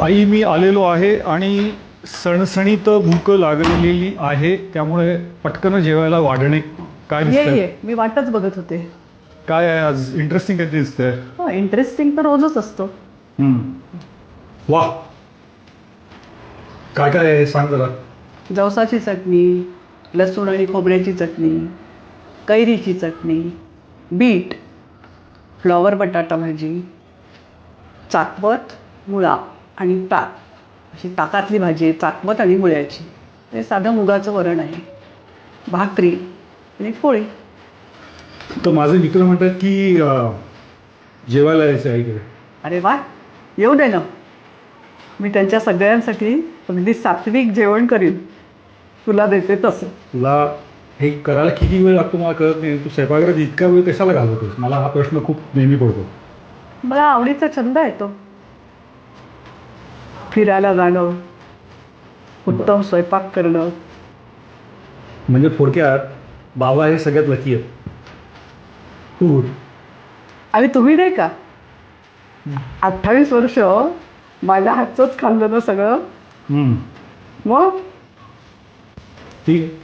आई मी आलेलो आहे आणि सणसणीत भूक लागलेली आहे त्यामुळे पटकन जेवायला वाढणे काय ये दिसतंय? ये मी वाटच बघत होते. काय आहे आज? इंटरेस्टिंग काय दिसतंय. हो इंटरेस्टिंग तर रोजच असतो. वा. काय काय आहे? सांग जरा. जवसाची चटणी लसूण आणि खोबऱ्याची चटणी कैरीची चटणी बीट फ्लॉवर बटाटा भाजी चाकवत मुळा. आणि ताक अशी ताकातली भाजी आहे चाकवत आणि मुळ्याची. हे साधं मुगाचं वरण आहे. भाकरी आणि पोळी. तर माझे मित्र म्हणतात की अं, जेवायला यायचं आहे इकडे अरे वा येऊ दे ना. मी त्यांच्या सगळ्यांसाठी अगदी सात्विक जेवण करीन. तुला देते तसं. तुला हे करायला किती वेळ लागतो मला कळत नाही. तू स्वयंपाकघरात इतका वेळ कशाला घालवतोस? मला हा प्रश्न खूप नेहमी पडतो. मला आवडीचा छंद आहे तो. फिरायला जाणं उत्तम स्वयंपाक करणं. म्हणजे थोडक्यात बाबा हे सगळ्यात लकी आहेत. फूड आणि तुम्ही नाही का? अठ्ठावीस वर्ष माझ्या हातचंच खाल्लं ना सगळं मग? ठीक आहे.